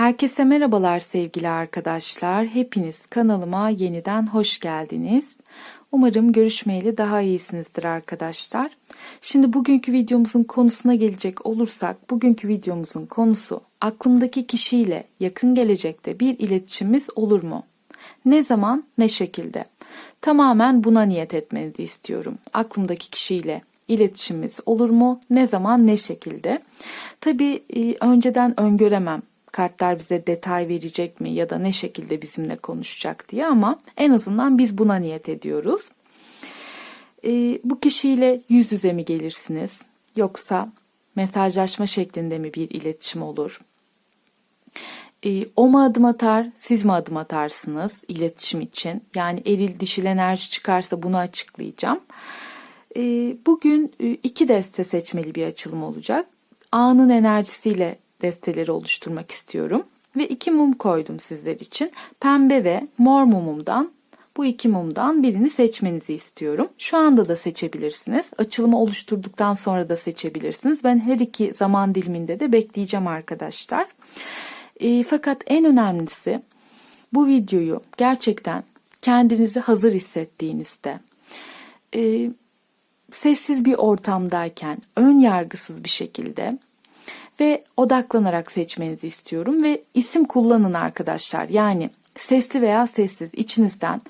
Herkese merhabalar sevgili arkadaşlar. Hepiniz kanalıma yeniden hoş geldiniz. Umarım görüşmeyeli daha iyisinizdir arkadaşlar. Şimdi bugünkü videomuzun konusuna gelecek olursak, bugünkü videomuzun konusu aklımdaki kişiyle yakın gelecekte bir iletişimimiz olur mu? Ne zaman, ne şekilde? Tamamen buna niyet etmenizi istiyorum. Aklımdaki kişiyle iletişimimiz olur mu? Ne zaman, ne şekilde? Tabii e, önceden öngöremem kartlar bize detay verecek mi ya da ne şekilde bizimle konuşacak diye ama en azından biz buna niyet ediyoruz. E, bu kişiyle yüz yüze mi gelirsiniz yoksa mesajlaşma şeklinde mi bir iletişim olur? E, o mu adım atar, siz mi adım atarsınız iletişim için? Yani eril dişil enerji çıkarsa bunu açıklayacağım. E, bugün iki deste seçmeli bir açılım olacak. Anın enerjisiyle desteleri oluşturmak istiyorum. Ve iki mum koydum sizler için. Pembe ve mor mumumdan bu iki mumdan birini seçmenizi istiyorum. Şu anda da seçebilirsiniz. Açılımı oluşturduktan sonra da seçebilirsiniz. Ben her iki zaman diliminde de bekleyeceğim arkadaşlar. E, fakat en önemlisi bu videoyu gerçekten kendinizi hazır hissettiğinizde e, sessiz bir ortamdayken ön yargısız bir şekilde ve odaklanarak seçmenizi istiyorum ve isim kullanın arkadaşlar. Yani sesli veya sessiz içinizden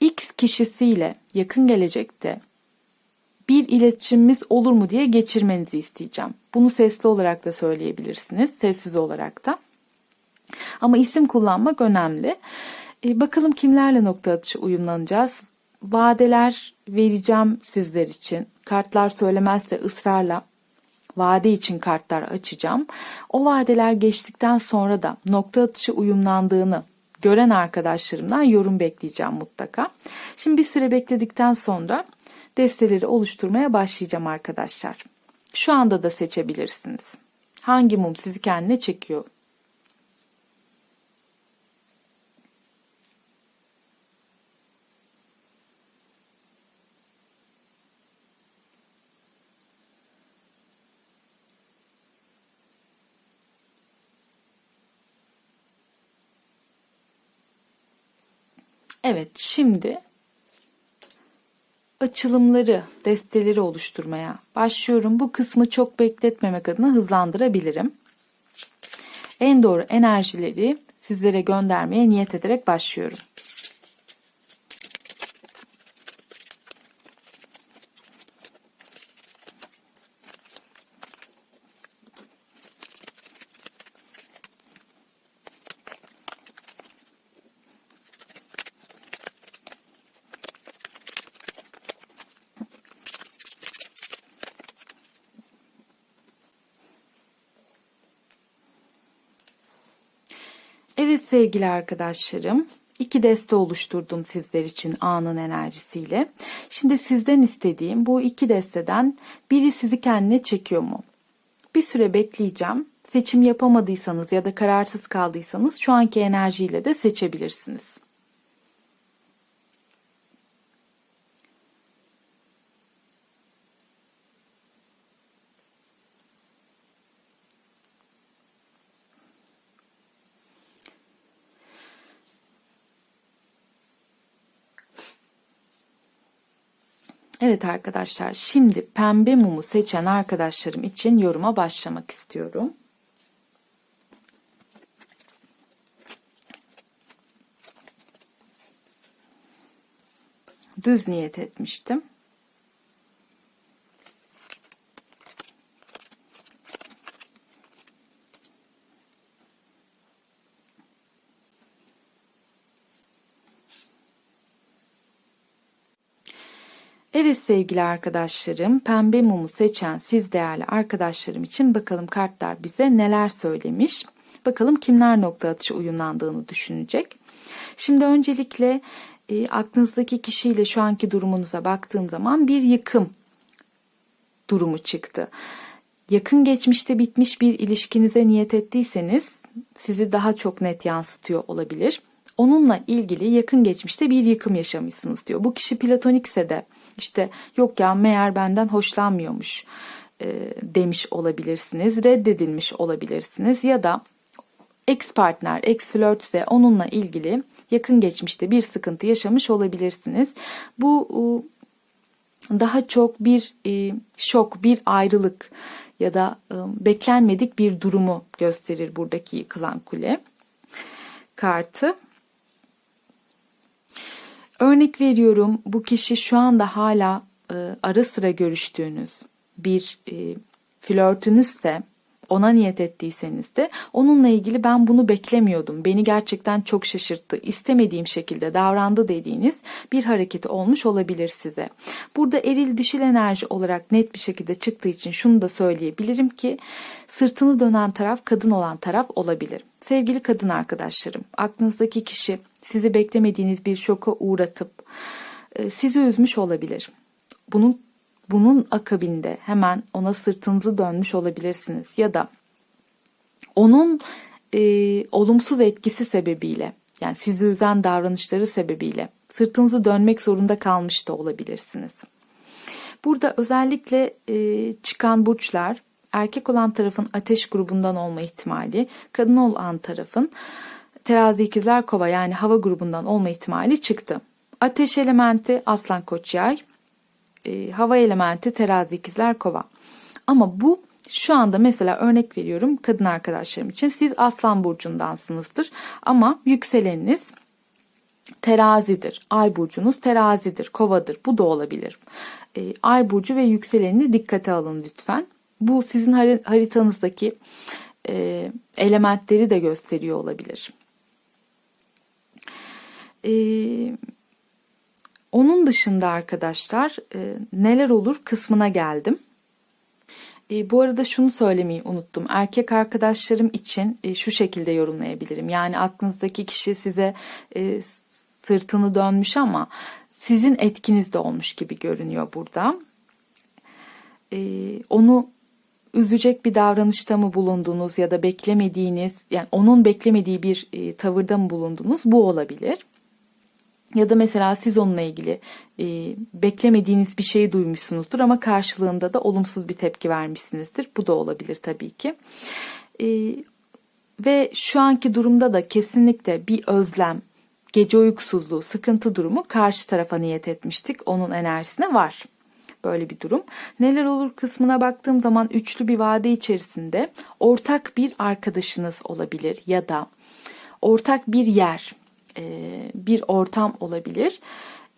X kişisiyle yakın gelecekte bir iletişimimiz olur mu diye geçirmenizi isteyeceğim. Bunu sesli olarak da söyleyebilirsiniz, sessiz olarak da. Ama isim kullanmak önemli. E, bakalım kimlerle nokta atışı uyumlanacağız. Vadeler vereceğim sizler için. Kartlar söylemezse ısrarla vade için kartlar açacağım. O vadeler geçtikten sonra da nokta atışı uyumlandığını gören arkadaşlarımdan yorum bekleyeceğim mutlaka. Şimdi bir süre bekledikten sonra desteleri oluşturmaya başlayacağım arkadaşlar. Şu anda da seçebilirsiniz. Hangi mum sizi kendine çekiyor? Evet, şimdi açılımları, desteleri oluşturmaya başlıyorum. Bu kısmı çok bekletmemek adına hızlandırabilirim. En doğru enerjileri sizlere göndermeye niyet ederek başlıyorum. Evet sevgili arkadaşlarım, iki deste oluşturdum sizler için anın enerjisiyle. Şimdi sizden istediğim bu iki desteden biri sizi kendine çekiyor mu? Bir süre bekleyeceğim. Seçim yapamadıysanız ya da kararsız kaldıysanız şu anki enerjiyle de seçebilirsiniz. Evet arkadaşlar şimdi pembe mumu seçen arkadaşlarım için yoruma başlamak istiyorum. Düz niyet etmiştim. Evet sevgili arkadaşlarım, pembe mumu seçen siz değerli arkadaşlarım için bakalım kartlar bize neler söylemiş. Bakalım kimler nokta atışı uyumlandığını düşünecek. Şimdi öncelikle e, aklınızdaki kişiyle şu anki durumunuza baktığım zaman bir yıkım durumu çıktı. Yakın geçmişte bitmiş bir ilişkinize niyet ettiyseniz sizi daha çok net yansıtıyor olabilir. Onunla ilgili yakın geçmişte bir yıkım yaşamışsınız diyor. Bu kişi platonikse de işte yok ya meğer benden hoşlanmıyormuş e, demiş olabilirsiniz. Reddedilmiş olabilirsiniz ya da ex partner, ex flörtse onunla ilgili yakın geçmişte bir sıkıntı yaşamış olabilirsiniz. Bu daha çok bir e, şok, bir ayrılık ya da e, beklenmedik bir durumu gösterir buradaki yıkılan kule kartı. Örnek veriyorum bu kişi şu anda hala e, ara sıra görüştüğünüz bir e, flörtünüzse ona niyet ettiyseniz de onunla ilgili ben bunu beklemiyordum. Beni gerçekten çok şaşırttı. istemediğim şekilde davrandı dediğiniz bir hareketi olmuş olabilir size. Burada eril dişil enerji olarak net bir şekilde çıktığı için şunu da söyleyebilirim ki sırtını dönen taraf kadın olan taraf olabilir. Sevgili kadın arkadaşlarım, aklınızdaki kişi sizi beklemediğiniz bir şoka uğratıp e, sizi üzmüş olabilir. Bunun bunun akabinde hemen ona sırtınızı dönmüş olabilirsiniz ya da onun e, olumsuz etkisi sebebiyle yani sizi üzen davranışları sebebiyle sırtınızı dönmek zorunda kalmış da olabilirsiniz. Burada özellikle e, çıkan burçlar erkek olan tarafın ateş grubundan olma ihtimali, kadın olan tarafın terazi ikizler kova yani hava grubundan olma ihtimali çıktı. Ateş elementi aslan koç yay, e, hava elementi terazi ikizler kova. Ama bu şu anda mesela örnek veriyorum kadın arkadaşlarım için siz aslan burcundansınızdır ama yükseleniniz terazidir. Ay burcunuz terazidir, kovadır. Bu da olabilir. E, ay burcu ve yükselenini dikkate alın lütfen. Bu sizin haritanızdaki e, elementleri de gösteriyor olabilir. Eee onun dışında arkadaşlar e, neler olur kısmına geldim. E, bu arada şunu söylemeyi unuttum. Erkek arkadaşlarım için e, şu şekilde yorumlayabilirim. Yani aklınızdaki kişi size e, sırtını dönmüş ama sizin etkinizde olmuş gibi görünüyor burada. E, onu üzecek bir davranışta mı bulundunuz ya da beklemediğiniz yani onun beklemediği bir e, tavırda mı bulundunuz bu olabilir. Ya da mesela siz onunla ilgili e, beklemediğiniz bir şey duymuşsunuzdur ama karşılığında da olumsuz bir tepki vermişsinizdir. Bu da olabilir tabii ki. E, ve şu anki durumda da kesinlikle bir özlem, gece uykusuzluğu, sıkıntı durumu karşı tarafa niyet etmiştik. Onun enerjisine var. Böyle bir durum. Neler olur kısmına baktığım zaman üçlü bir vade içerisinde ortak bir arkadaşınız olabilir ya da ortak bir yer, e, bir ortam olabilir.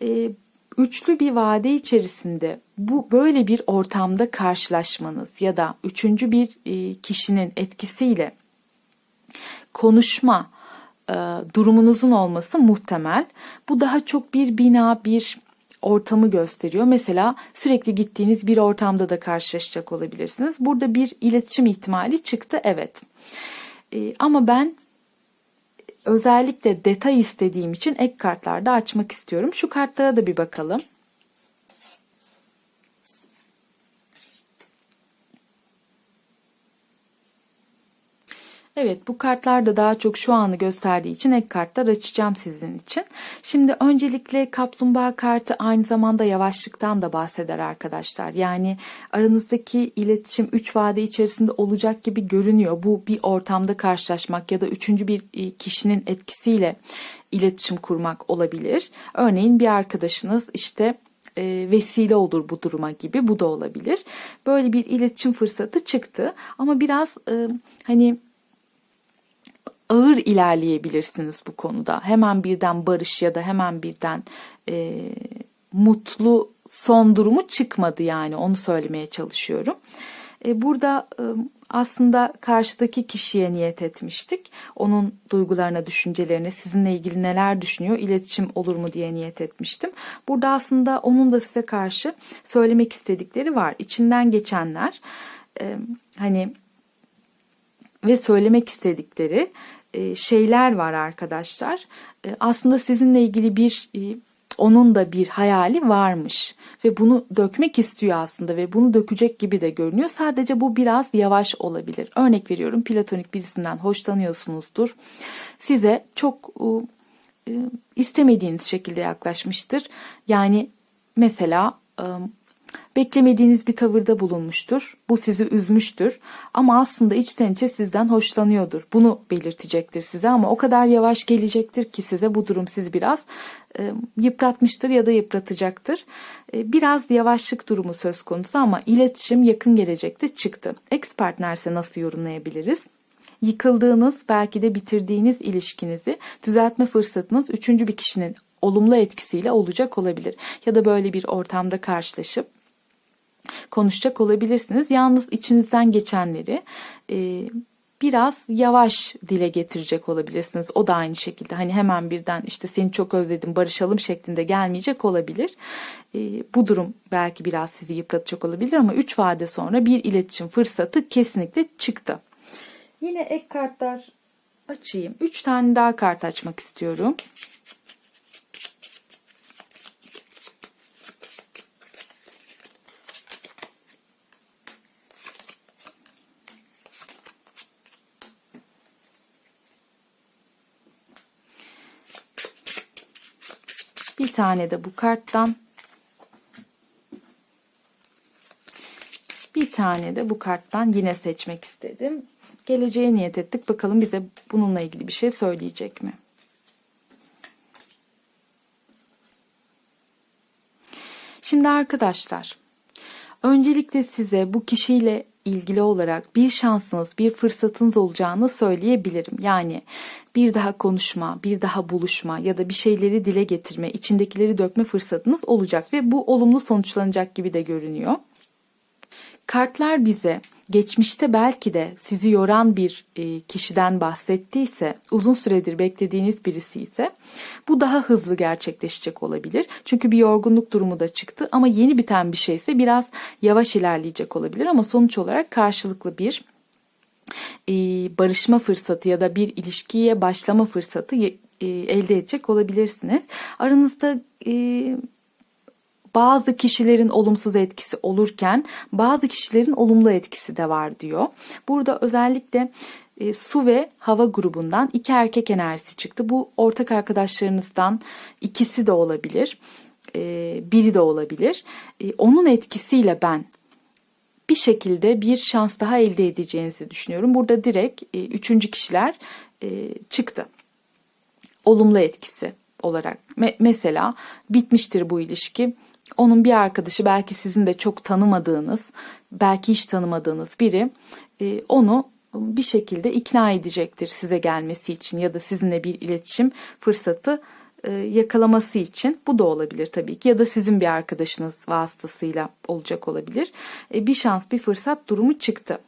E, üçlü bir vade içerisinde bu böyle bir ortamda karşılaşmanız ya da üçüncü bir e, kişinin etkisiyle konuşma durumunuzun olması muhtemel. Bu daha çok bir bina, bir ortamı gösteriyor. Mesela sürekli gittiğiniz bir ortamda da karşılaşacak olabilirsiniz. Burada bir iletişim ihtimali çıktı evet. ama ben özellikle detay istediğim için ek kartlarda açmak istiyorum. Şu kartlara da bir bakalım. Evet bu kartlar da daha çok şu anı gösterdiği için ek kartlar açacağım sizin için. Şimdi öncelikle kaplumbağa kartı aynı zamanda yavaşlıktan da bahseder arkadaşlar. Yani aranızdaki iletişim 3 vade içerisinde olacak gibi görünüyor. Bu bir ortamda karşılaşmak ya da üçüncü bir e, kişinin etkisiyle iletişim kurmak olabilir. Örneğin bir arkadaşınız işte e, vesile olur bu duruma gibi bu da olabilir. Böyle bir iletişim fırsatı çıktı ama biraz e, hani ağır ilerleyebilirsiniz bu konuda. Hemen birden barış ya da hemen birden e, mutlu son durumu çıkmadı yani onu söylemeye çalışıyorum. E, burada e, aslında karşıdaki kişiye niyet etmiştik. Onun duygularına, düşüncelerine, sizinle ilgili neler düşünüyor, iletişim olur mu diye niyet etmiştim. Burada aslında onun da size karşı söylemek istedikleri var. İçinden geçenler e, hani ve söylemek istedikleri şeyler var arkadaşlar. E, aslında sizinle ilgili bir e, onun da bir hayali varmış ve bunu dökmek istiyor aslında ve bunu dökecek gibi de görünüyor. Sadece bu biraz yavaş olabilir. Örnek veriyorum platonik birisinden hoşlanıyorsunuzdur. Size çok istemediğiniz şekilde yaklaşmıştır. Yani mesela beklemediğiniz bir tavırda bulunmuştur. Bu sizi üzmüştür. Ama aslında içten içe sizden hoşlanıyordur. Bunu belirtecektir size ama o kadar yavaş gelecektir ki size bu durum sizi biraz e, yıpratmıştır ya da yıpratacaktır. E, biraz yavaşlık durumu söz konusu ama iletişim yakın gelecekte çıktı. Ex partnerse nasıl yorumlayabiliriz? Yıkıldığınız, belki de bitirdiğiniz ilişkinizi düzeltme fırsatınız üçüncü bir kişinin olumlu etkisiyle olacak olabilir. Ya da böyle bir ortamda karşılaşıp konuşacak olabilirsiniz. Yalnız içinizden geçenleri e, biraz yavaş dile getirecek olabilirsiniz. O da aynı şekilde hani hemen birden işte seni çok özledim barışalım şeklinde gelmeyecek olabilir. E, bu durum belki biraz sizi yıpratacak olabilir ama 3 vade sonra bir iletişim fırsatı kesinlikle çıktı. Yine ek kartlar açayım. 3 tane daha kart açmak istiyorum. Bir tane de bu karttan. Bir tane de bu karttan yine seçmek istedim. Geleceğe niyet ettik. Bakalım bize bununla ilgili bir şey söyleyecek mi? Şimdi arkadaşlar, öncelikle size bu kişiyle ilgili olarak bir şansınız, bir fırsatınız olacağını söyleyebilirim. Yani bir daha konuşma, bir daha buluşma ya da bir şeyleri dile getirme, içindekileri dökme fırsatınız olacak ve bu olumlu sonuçlanacak gibi de görünüyor. Kartlar bize geçmişte belki de sizi yoran bir e, kişiden bahsettiyse, uzun süredir beklediğiniz birisi ise bu daha hızlı gerçekleşecek olabilir. Çünkü bir yorgunluk durumu da çıktı ama yeni biten bir şeyse biraz yavaş ilerleyecek olabilir ama sonuç olarak karşılıklı bir e, barışma fırsatı ya da bir ilişkiye başlama fırsatı e, elde edecek olabilirsiniz. Aranızda bazı kişilerin olumsuz etkisi olurken bazı kişilerin olumlu etkisi de var diyor. Burada özellikle e, su ve hava grubundan iki erkek enerjisi çıktı. Bu ortak arkadaşlarınızdan ikisi de olabilir. E, biri de olabilir. E, onun etkisiyle ben bir şekilde bir şans daha elde edeceğinizi düşünüyorum. Burada direkt e, üçüncü kişiler e, çıktı. Olumlu etkisi olarak. Me- mesela bitmiştir bu ilişki onun bir arkadaşı belki sizin de çok tanımadığınız, belki hiç tanımadığınız biri e, onu bir şekilde ikna edecektir size gelmesi için ya da sizinle bir iletişim fırsatı e, yakalaması için bu da olabilir tabii ki ya da sizin bir arkadaşınız vasıtasıyla olacak olabilir. E, bir şans, bir fırsat durumu çıktı.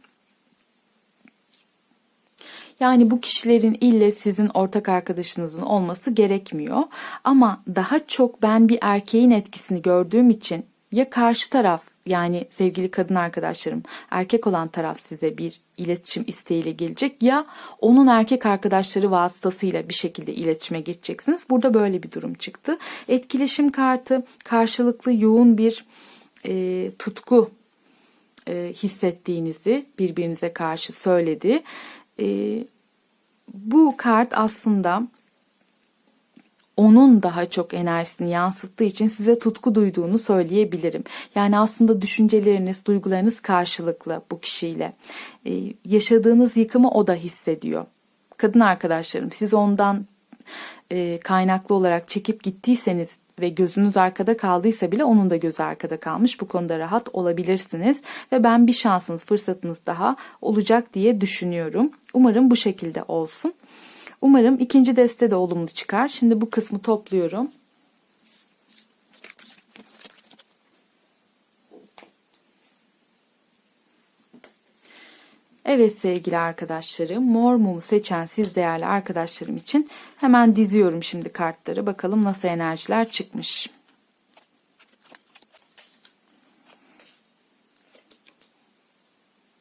Yani bu kişilerin ille sizin ortak arkadaşınızın olması gerekmiyor. Ama daha çok ben bir erkeğin etkisini gördüğüm için ya karşı taraf yani sevgili kadın arkadaşlarım erkek olan taraf size bir iletişim isteğiyle gelecek ya onun erkek arkadaşları vasıtasıyla bir şekilde iletişime geçeceksiniz. Burada böyle bir durum çıktı. Etkileşim kartı karşılıklı yoğun bir e, tutku e, hissettiğinizi birbirinize karşı söyledi. E, bu kart aslında onun daha çok enerjisini yansıttığı için size tutku duyduğunu söyleyebilirim. Yani aslında düşünceleriniz, duygularınız karşılıklı bu kişiyle. Ee, yaşadığınız yıkımı o da hissediyor. Kadın arkadaşlarım siz ondan e, kaynaklı olarak çekip gittiyseniz ve gözünüz arkada kaldıysa bile onun da gözü arkada kalmış. Bu konuda rahat olabilirsiniz ve ben bir şansınız, fırsatınız daha olacak diye düşünüyorum. Umarım bu şekilde olsun. Umarım ikinci deste de olumlu çıkar. Şimdi bu kısmı topluyorum. Evet sevgili arkadaşlarım mor mumu seçen siz değerli arkadaşlarım için hemen diziyorum şimdi kartları. Bakalım nasıl enerjiler çıkmış.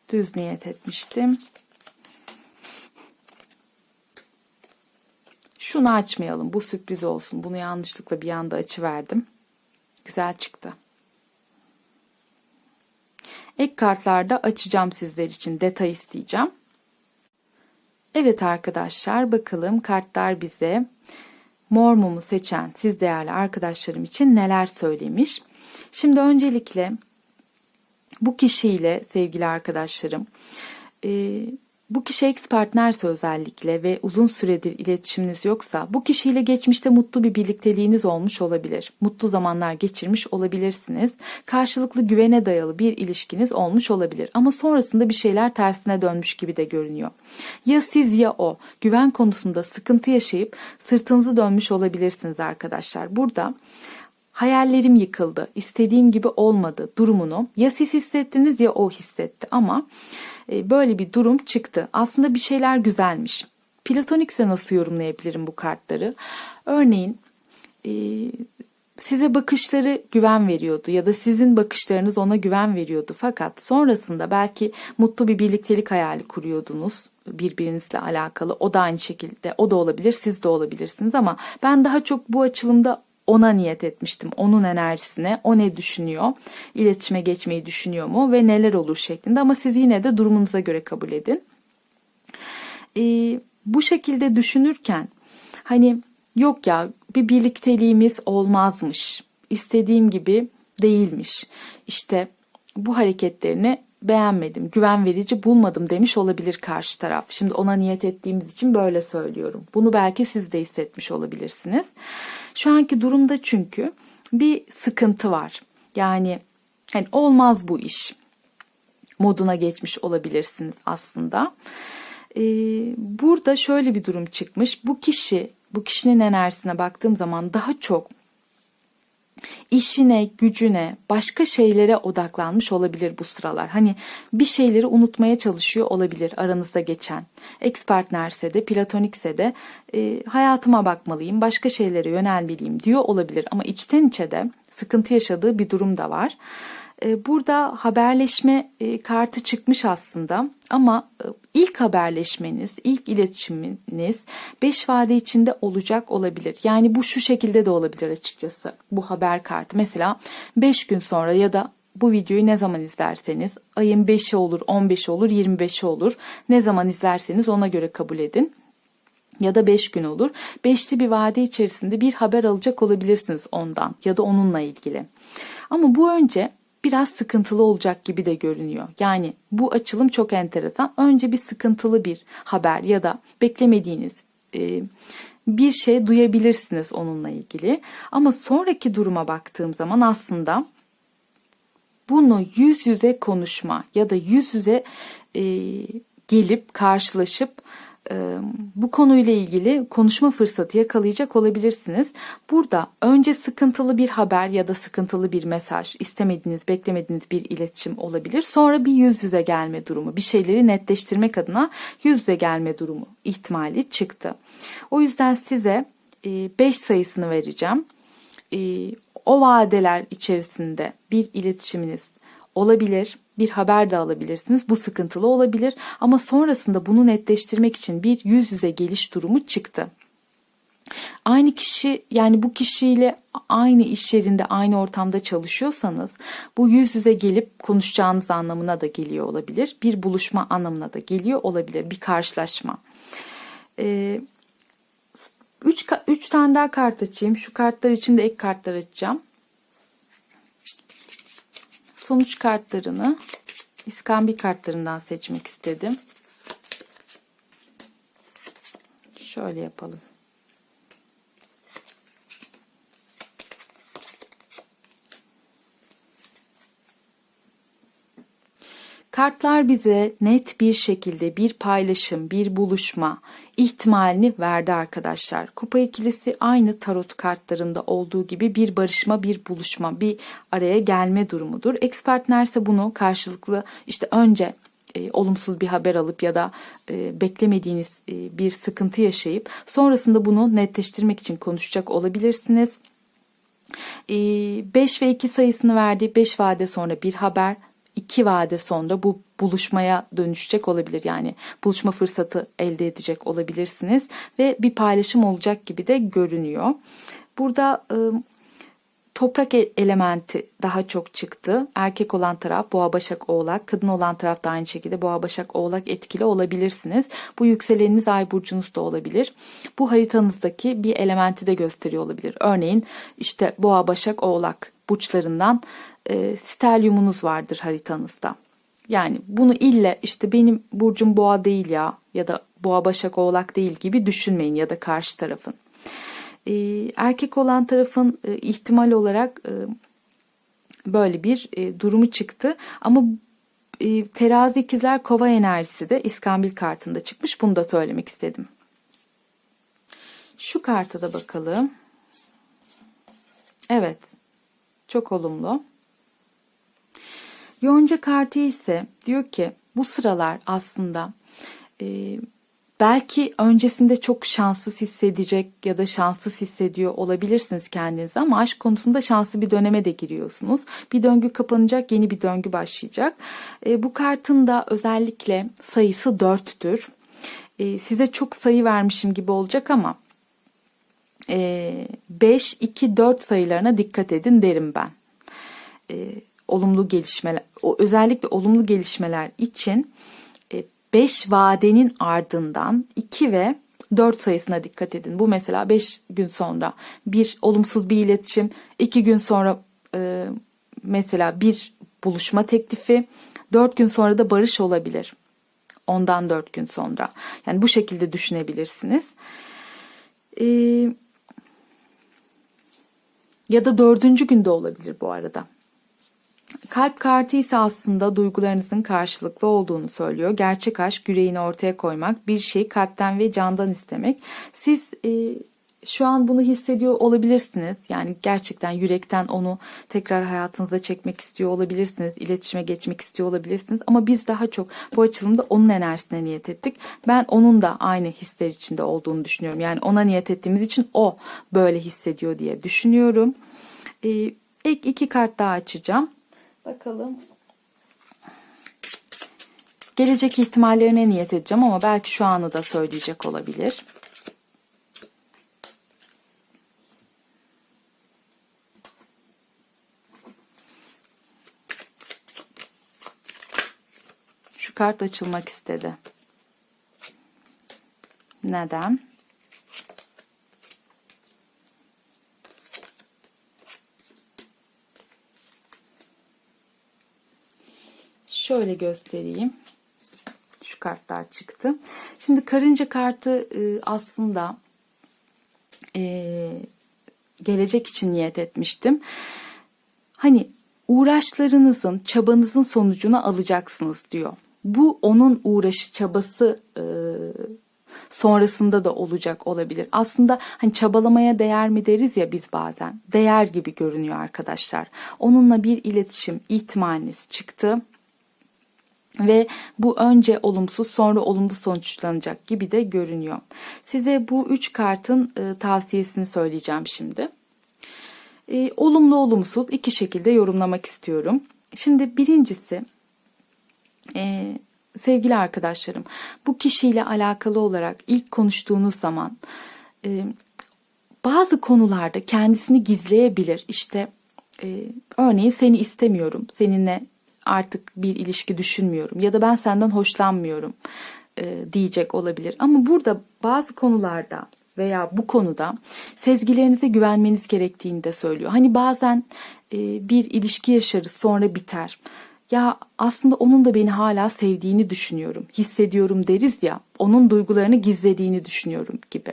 Düz niyet etmiştim. Şunu açmayalım. Bu sürpriz olsun. Bunu yanlışlıkla bir anda açıverdim. Güzel çıktı. Ek kartlarda açacağım sizler için detay isteyeceğim. Evet arkadaşlar bakalım kartlar bize mor mumu seçen siz değerli arkadaşlarım için neler söylemiş. Şimdi öncelikle bu kişiyle sevgili arkadaşlarım bu kişi ex partnerse özellikle ve uzun süredir iletişiminiz yoksa bu kişiyle geçmişte mutlu bir birlikteliğiniz olmuş olabilir. Mutlu zamanlar geçirmiş olabilirsiniz. Karşılıklı güvene dayalı bir ilişkiniz olmuş olabilir. Ama sonrasında bir şeyler tersine dönmüş gibi de görünüyor. Ya siz ya o güven konusunda sıkıntı yaşayıp sırtınızı dönmüş olabilirsiniz arkadaşlar. Burada hayallerim yıkıldı, istediğim gibi olmadı durumunu ya siz hissettiniz ya o hissetti ama böyle bir durum çıktı. Aslında bir şeyler güzelmiş. Platonikse nasıl yorumlayabilirim bu kartları? Örneğin e, size bakışları güven veriyordu ya da sizin bakışlarınız ona güven veriyordu. Fakat sonrasında belki mutlu bir birliktelik hayali kuruyordunuz birbirinizle alakalı. O da aynı şekilde o da olabilir siz de olabilirsiniz ama ben daha çok bu açılımda ona niyet etmiştim. Onun enerjisine, o ne düşünüyor, iletişime geçmeyi düşünüyor mu ve neler olur şeklinde. Ama siz yine de durumunuza göre kabul edin. Ee, bu şekilde düşünürken hani yok ya bir birlikteliğimiz olmazmış, istediğim gibi değilmiş. İşte bu hareketlerini beğenmedim, güven verici bulmadım demiş olabilir karşı taraf. Şimdi ona niyet ettiğimiz için böyle söylüyorum. Bunu belki siz de hissetmiş olabilirsiniz. Şu anki durumda çünkü bir sıkıntı var. Yani hani olmaz bu iş moduna geçmiş olabilirsiniz aslında. Ee, burada şöyle bir durum çıkmış. Bu kişi, bu kişinin enerjisine baktığım zaman daha çok işine, gücüne, başka şeylere odaklanmış olabilir bu sıralar. Hani bir şeyleri unutmaya çalışıyor olabilir aranızda geçen. Ex partnerse de, platonikse de e, hayatıma bakmalıyım, başka şeylere yönelmeliyim diyor olabilir. Ama içten içe de sıkıntı yaşadığı bir durum da var. E, burada haberleşme e, kartı çıkmış aslında ama e, ilk haberleşmeniz, ilk iletişiminiz 5 vade içinde olacak olabilir. Yani bu şu şekilde de olabilir açıkçası bu haber kartı. Mesela 5 gün sonra ya da bu videoyu ne zaman izlerseniz ayın 5'i olur, 15'i olur, 25'i olur. Ne zaman izlerseniz ona göre kabul edin ya da 5 gün olur. Beşli bir vade içerisinde bir haber alacak olabilirsiniz ondan ya da onunla ilgili. Ama bu önce biraz sıkıntılı olacak gibi de görünüyor. Yani bu açılım çok enteresan. Önce bir sıkıntılı bir haber ya da beklemediğiniz e, bir şey duyabilirsiniz onunla ilgili. Ama sonraki duruma baktığım zaman aslında bunu yüz yüze konuşma ya da yüz yüze e, gelip karşılaşıp bu konuyla ilgili konuşma fırsatı yakalayacak olabilirsiniz. Burada önce sıkıntılı bir haber ya da sıkıntılı bir mesaj, istemediğiniz, beklemediğiniz bir iletişim olabilir. Sonra bir yüz yüze gelme durumu, bir şeyleri netleştirmek adına yüz yüze gelme durumu ihtimali çıktı. O yüzden size 5 sayısını vereceğim. O vadeler içerisinde bir iletişiminiz olabilir bir haber de alabilirsiniz. Bu sıkıntılı olabilir ama sonrasında bunu netleştirmek için bir yüz yüze geliş durumu çıktı. Aynı kişi yani bu kişiyle aynı iş yerinde aynı ortamda çalışıyorsanız bu yüz yüze gelip konuşacağınız anlamına da geliyor olabilir. Bir buluşma anlamına da geliyor olabilir. Bir karşılaşma. Ee, üç, üç tane daha kart açayım. Şu kartlar için de ek kartlar açacağım sonuç kartlarını iskambil kartlarından seçmek istedim. Şöyle yapalım. Kartlar bize net bir şekilde bir paylaşım, bir buluşma ihtimalini verdi arkadaşlar. Kupa ikilisi aynı tarot kartlarında olduğu gibi bir barışma, bir buluşma, bir araya gelme durumudur. Expert ise bunu karşılıklı işte önce e, olumsuz bir haber alıp ya da e, beklemediğiniz e, bir sıkıntı yaşayıp sonrasında bunu netleştirmek için konuşacak olabilirsiniz. 5 e, ve 2 sayısını verdiği 5 vade sonra bir haber iki vade sonra bu buluşmaya dönüşecek olabilir. Yani buluşma fırsatı elde edecek olabilirsiniz ve bir paylaşım olacak gibi de görünüyor. Burada ıı, toprak e, elementi daha çok çıktı. Erkek olan taraf boğa başak oğlak, kadın olan taraf da aynı şekilde boğa başak oğlak etkili olabilirsiniz. Bu yükseleniniz ay burcunuz da olabilir. Bu haritanızdaki bir elementi de gösteriyor olabilir. Örneğin işte boğa başak oğlak burçlarından e, stelyumunuz vardır haritanızda. Yani bunu ille işte benim burcum boğa değil ya ya da boğa başak oğlak değil gibi düşünmeyin ya da karşı tarafın. E, erkek olan tarafın e, ihtimal olarak e, böyle bir e, durumu çıktı ama e, terazi ikizler kova enerjisi de iskambil kartında çıkmış bunu da söylemek istedim. Şu karta da bakalım. Evet. Çok olumlu. Yonca kartı ise diyor ki bu sıralar aslında e, belki öncesinde çok şanssız hissedecek ya da şanssız hissediyor olabilirsiniz kendinizi ama aşk konusunda şanslı bir döneme de giriyorsunuz. Bir döngü kapanacak, yeni bir döngü başlayacak. E, bu kartın da özellikle sayısı dörttür. E, size çok sayı vermişim gibi olacak ama 5, 2, 4 sayılarına dikkat edin derim ben. E, olumlu gelişmeler, özellikle olumlu gelişmeler için 5 e, vadenin ardından 2 ve 4 sayısına dikkat edin. Bu mesela 5 gün sonra bir olumsuz bir iletişim, 2 gün sonra e, mesela bir buluşma teklifi, 4 gün sonra da barış olabilir. Ondan 4 gün sonra. Yani bu şekilde düşünebilirsiniz. Ee, ya da dördüncü günde olabilir bu arada. Kalp kartı ise aslında duygularınızın karşılıklı olduğunu söylüyor. Gerçek aşk yüreğini ortaya koymak, bir şeyi kalpten ve candan istemek. Siz e, şu an bunu hissediyor olabilirsiniz. Yani gerçekten yürekten onu tekrar hayatınıza çekmek istiyor olabilirsiniz. İletişime geçmek istiyor olabilirsiniz. Ama biz daha çok bu açılımda onun enerjisine niyet ettik. Ben onun da aynı hisler içinde olduğunu düşünüyorum. Yani ona niyet ettiğimiz için o böyle hissediyor diye düşünüyorum. Ee, ilk iki kart daha açacağım. Bakalım. Gelecek ihtimallerine niyet edeceğim ama belki şu anı da söyleyecek olabilir. Şu kart açılmak istedi. Neden? Şöyle göstereyim. Şu kartlar çıktı. Şimdi karınca kartı e, aslında e, gelecek için niyet etmiştim. Hani uğraşlarınızın, çabanızın sonucunu alacaksınız diyor. Bu onun uğraşı, çabası e, sonrasında da olacak olabilir. Aslında hani çabalamaya değer mi deriz ya biz bazen. Değer gibi görünüyor arkadaşlar. Onunla bir iletişim ihtimaliniz çıktı ve bu önce olumsuz sonra olumlu sonuçlanacak gibi de görünüyor. Size bu üç kartın e, tavsiyesini söyleyeceğim şimdi. E, olumlu olumsuz iki şekilde yorumlamak istiyorum. Şimdi birincisi e, sevgili arkadaşlarım bu kişiyle alakalı olarak ilk konuştuğunuz zaman e, bazı konularda kendisini gizleyebilir. İşte e, örneğin seni istemiyorum, seninle artık bir ilişki düşünmüyorum ya da ben senden hoşlanmıyorum e, diyecek olabilir. Ama burada bazı konularda veya bu konuda sezgilerinize güvenmeniz gerektiğini de söylüyor. Hani bazen e, bir ilişki yaşarız sonra biter. Ya aslında onun da beni hala sevdiğini düşünüyorum, hissediyorum deriz ya, onun duygularını gizlediğini düşünüyorum gibi.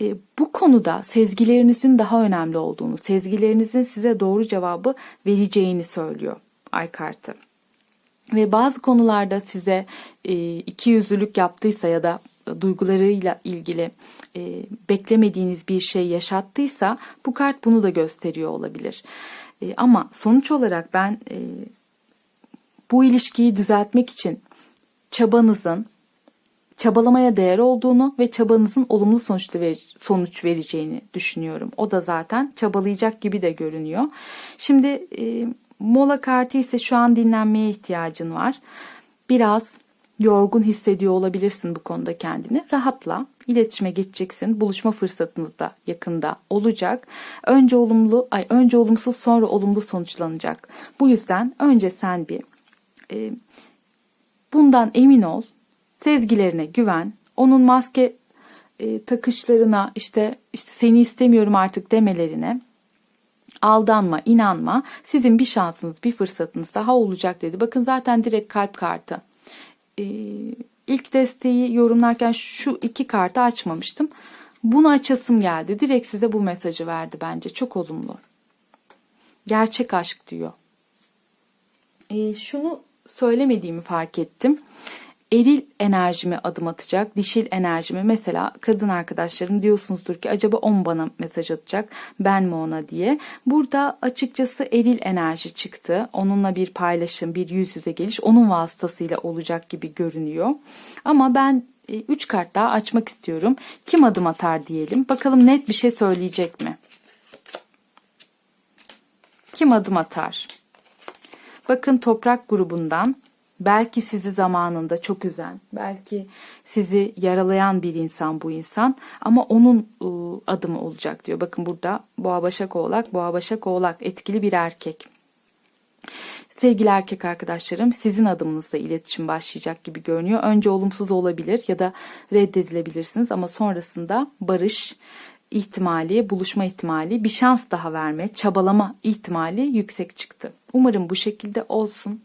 E, bu konuda sezgilerinizin daha önemli olduğunu, sezgilerinizin size doğru cevabı vereceğini söylüyor ay kartı. Ve bazı konularda size e, iki yüzlülük yaptıysa ya da duygularıyla ilgili e, beklemediğiniz bir şey yaşattıysa bu kart bunu da gösteriyor olabilir. E, ama sonuç olarak ben e, bu ilişkiyi düzeltmek için çabanızın çabalamaya değer olduğunu ve çabanızın olumlu sonuçta ver, sonuç vereceğini düşünüyorum. O da zaten çabalayacak gibi de görünüyor. Şimdi e, Mola kartı ise şu an dinlenmeye ihtiyacın var. Biraz yorgun hissediyor olabilirsin bu konuda kendini. Rahatla. İletişime geçeceksin. Buluşma fırsatınız da yakında olacak. Önce olumlu, ay önce olumsuz sonra olumlu sonuçlanacak. Bu yüzden önce sen bir e, bundan emin ol. Sezgilerine güven. Onun maske e, takışlarına işte işte seni istemiyorum artık demelerine Aldanma, inanma. Sizin bir şansınız, bir fırsatınız daha olacak dedi. Bakın zaten direkt kalp kartı. Ee, ilk desteği yorumlarken şu iki kartı açmamıştım. Bunu açasım geldi. Direkt size bu mesajı verdi bence. Çok olumlu. Gerçek aşk diyor. Ee, şunu söylemediğimi fark ettim. Eril enerjime adım atacak, dişil enerjime mesela kadın arkadaşlarım diyorsunuzdur ki acaba o mu bana mesaj atacak, ben mi ona diye. Burada açıkçası eril enerji çıktı. Onunla bir paylaşım, bir yüz yüze geliş onun vasıtasıyla olacak gibi görünüyor. Ama ben 3 kart daha açmak istiyorum. Kim adım atar diyelim. Bakalım net bir şey söyleyecek mi? Kim adım atar? Bakın toprak grubundan belki sizi zamanında çok üzen, belki sizi yaralayan bir insan bu insan ama onun ıı, adımı olacak diyor. Bakın burada Boğa Başak Oğlak, Boğa Başak Oğlak etkili bir erkek. Sevgili erkek arkadaşlarım sizin adımınızda iletişim başlayacak gibi görünüyor. Önce olumsuz olabilir ya da reddedilebilirsiniz ama sonrasında barış ihtimali, buluşma ihtimali, bir şans daha verme, çabalama ihtimali yüksek çıktı. Umarım bu şekilde olsun.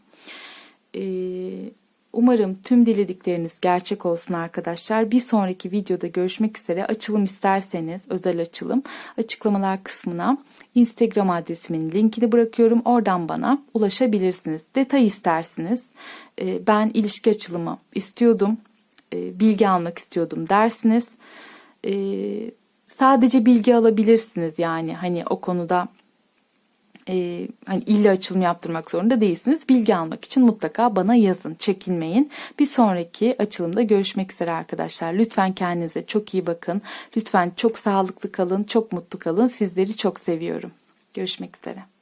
Ee, umarım tüm diledikleriniz gerçek olsun arkadaşlar. Bir sonraki videoda görüşmek üzere. Açılım isterseniz özel açılım açıklamalar kısmına Instagram adresimin linkini bırakıyorum. Oradan bana ulaşabilirsiniz. Detay istersiniz. Ee, ben ilişki açılımı istiyordum. Ee, bilgi almak istiyordum dersiniz. Sadece bilgi alabilirsiniz yani hani o konuda e, hani illa açılım yaptırmak zorunda değilsiniz. Bilgi almak için mutlaka bana yazın. Çekinmeyin. Bir sonraki açılımda görüşmek üzere arkadaşlar. Lütfen kendinize çok iyi bakın. Lütfen çok sağlıklı kalın, çok mutlu kalın. Sizleri çok seviyorum. Görüşmek üzere.